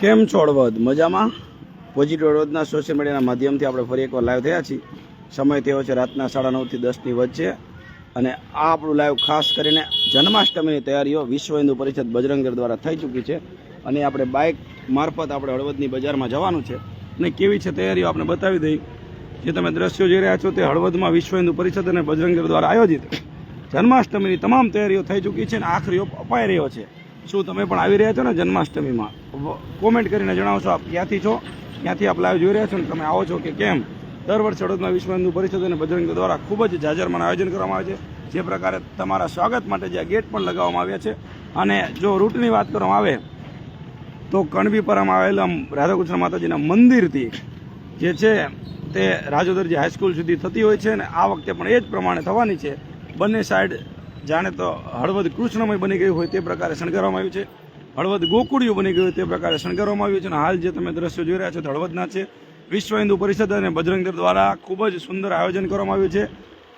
કેમ છો હળવદ મજામાં? પોઝિટિવ હળવદના સોશિયલ મીડિયાના માધ્યમથી આપણે ફરી એકવાર લાઈવ થયા છીએ. સમય તેવો છે રાતના સાડા નવથી દસની વચ્ચે. અને આ આપણું લાઈવ ખાસ કરીને જન્માષ્ટમીની તૈયારીઓ વિશ્વ હિન્દુ પરિષદ બજરંગ દ્વારા થઈ ચૂકી છે. અને આપણે બાઇક મારફત આપણે હળવદની બજારમાં જવાનું છે. અને કેવી છે તૈયારીઓ આપણે બતાવી દઈ જે તમે દ્રશ્યો જોઈ રહ્યા છો તે હળવદમાં વિશ્વ હિન્દુ પરિષદ અને બજરંગ દ્વારા આયોજિત. જન્માષ્ટમીની તમામ તૈયારીઓ થઈ ચૂકી છે અને આખરી ઓપ અપાઈ રહ્યો છે. શું તમે પણ આવી રહ્યા છો ને જન્માષ્ટમીમાં? કોમેન્ટ કરીને જણાવશો આપ ક્યાંથી છો? ક્યાંથી આપ લાઈવ જોઈ રહ્યા છો ને તમે આવો છો કે કેમ? દર વર્ષે હળવદમાં વિશ્વ હિન્દુ પરિષદ અને બજરંગ દ્વારા ખૂબ જ જાજરમાન આયોજન કરવામાં આવે છે. જે પ્રકારે તમારા સ્વાગત માટે જે ગેટ પણ લગાવવામાં આવ્યા છે. અને જો રૂટની વાત કરવામાં આવે, તો કણબીપરામાં આવેલા રાધાકૃષ્ણ માતાજીના મંદિરથી જે છે તે રાજોદરજી હાઈસ્કૂલ સુધી થતી હોય છે અને આ વખતે પણ એ જ પ્રમાણે થવાની છે. બંને સાઈડ જાણે તો હળવદ કૃષ્ણમય બની ગયું હોય તે પ્રકારે શણગારવામાં આવ્યું છે. હળવદ ગોકુળિયું બની ગયું હોય તે પ્રકારે શણગારવામાં આવ્યું છે અને હાલ જે તમે દ્રશ્યો જોઈ રહ્યા છો તે હળવદના છે. વિશ્વ હિન્દુ પરિષદ અને બજરંગ દ્વારા ખૂબ જ સુંદર આયોજન કરવામાં આવ્યું છે.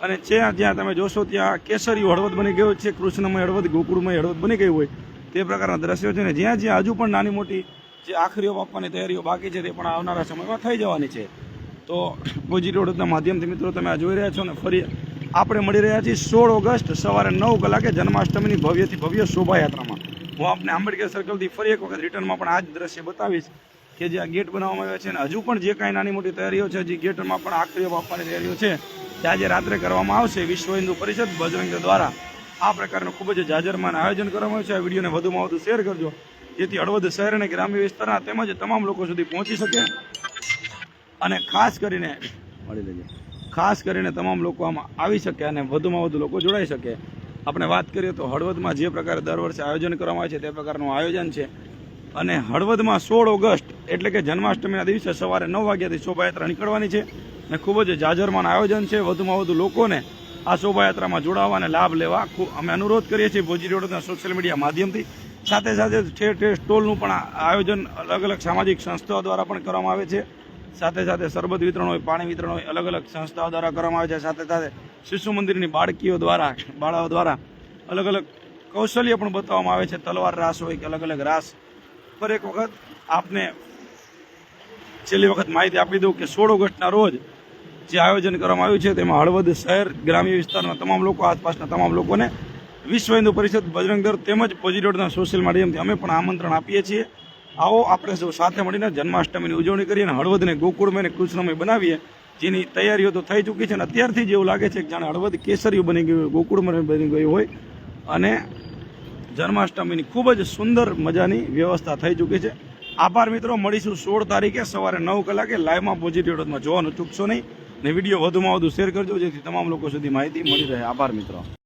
અને જ્યાં જ્યાં તમે જોશો ત્યાં કેસરીયું હળવદ બની ગયું છે. કૃષ્ણમય હળવદ, ગોકુળમય હળવદ બની ગયું હોય તે પ્રકારના દ્રશ્યો છે. ને જ્યાં જ્યાં હજુ પણ નાની મોટી જે આખરીઓ આપવાની તૈયારીઓ બાકી છે તે પણ આવનારા સમયમાં થઈ જવાની છે. તો પોઝિટિવ રોડના માધ્યમથી મિત્રો તમે આ જોઈ રહ્યા છો ને ફરી આપણે મળી રહ્યા છીએ સોળ ઓગસ્ટ સવારે નવ કલાકે જન્માષ્ટમીની ભવ્યથી ભવ્ય શોભાયાત્રામાં. હું આપને આંબેડકર સર્કલથી ફરી એક વખત રિટર્નમાં પણ આ જ દ્રશ્ય બતાવીશ કે જે આ ગેટ બનાવવામાં આવ્યા છે અને હજુ પણ જે કાંઈ નાની મોટી તૈયારીઓ છે જે ગેટમાં પણ આખરીઓ આપવાની તૈયારીઓ છે, તે આજે રાત્રે કરવામાં આવશે. વિશ્વ હિન્દુ પરિષદ બજરંગ દ્વારા આ પ્રકારનું ખૂબ જ જાજરમાન આયોજન કરવામાં આવ્યું છે. આ વિડીયોને વધુમાં વધુ શેર કરજો, જેથી હળવદ શહેર અને ગ્રામ્ય વિસ્તારના તેમજ તમામ લોકો સુધી પહોંચી શકે અને ખાસ કરીને મળી લેજો. ખાસ કરીને તમામ લોકો આમાં આવી શકે અને વધુમાં વધુ લોકો જોડાઈ શકે. આપણે વાત કરીએ તો હળવદમાં જે પ્રકારે દર વર્ષે આયોજન કરવામાં આવે છે તે પ્રકારનું આયોજન છે. અને હળવદમાં સોળ ઓગસ્ટ એટલે કે જન્માષ્ટમીના દિવસે સવારે નવ વાગ્યાથી શોભાયાત્રા નીકળવાની છે અને ખૂબ જ જાજરમાન આયોજન છે. વધુમાં વધુ લોકોને આ શોભાયાત્રામાં જોડાવા અને લાભ લેવા અમે અનુરોધ કરીએ છીએ ભોજી રોડના સોશિયલ મીડિયા માધ્યમથી. સાથે સાથે ઠેર ઠેર સ્ટોલનું પણ આયોજન અલગ અલગ સામાજિક સંસ્થાઓ દ્વારા પણ કરવામાં આવે છે. સાથે સાથે સરબત વિતરણ હોય, પાણી વિતરણ હોય, અલગ અલગ સંસ્થાઓ દ્વારા કરવામાં આવે છે. સાથે સાથે શિશુ મંદિરની બાળકીઓ દ્વારા, બાળાઓ દ્વારા અલગ અલગ કૌશલ્ય પણ બતાવવામાં આવે છે. તલવાર રાસ હોય કે અલગ અલગ રાસ. પર એક વખત આપને છેલ્લી વખત માહિતી આપી દઉં કે સોળ ઓગસ્ટના રોજ જે આયોજન કરવામાં આવ્યું છે, તેમાં હળવદ શહેર, ગ્રામ્ય વિસ્તારના તમામ લોકો, આસપાસના તમામ લોકોને વિશ્વ હિન્દુ પરિષદ બજરંગ દળ તેમજ પોઝિટોડના સોશિયલ માધ્યમથી અમે પણ આમંત્રણ આપીએ છીએ. આવો આપણે સૌ સાથે મળીને જન્માષ્ટમીની ઉજવણી કરીને હળવદને ગોકુળમય અને કૃષ્ણમય બનાવીએ. જેની તૈયારીઓ તો થઈ ચૂકી છે અને અત્યારથી જ એવું લાગે છે કે જાણે હળવદ કેસરીયું બની ગયું હોય, ગોકુળમય બની ગયું હોય. અને જન્માષ્ટમીની ખૂબ જ સુંદર મજાની વ્યવસ્થા થઈ ચૂકી છે. આભાર મિત્રો, મળીશું સોળ તારીખે સવારે નવ કલાકે લાઈવમાં પોઝિટિવ જોવાનું ચૂકશો નહીં. ને વીડિયો વધુમાં વધુ શેર કરજો, જેથી તમામ લોકો સુધી માહિતી મળી રહે. આભાર મિત્રો.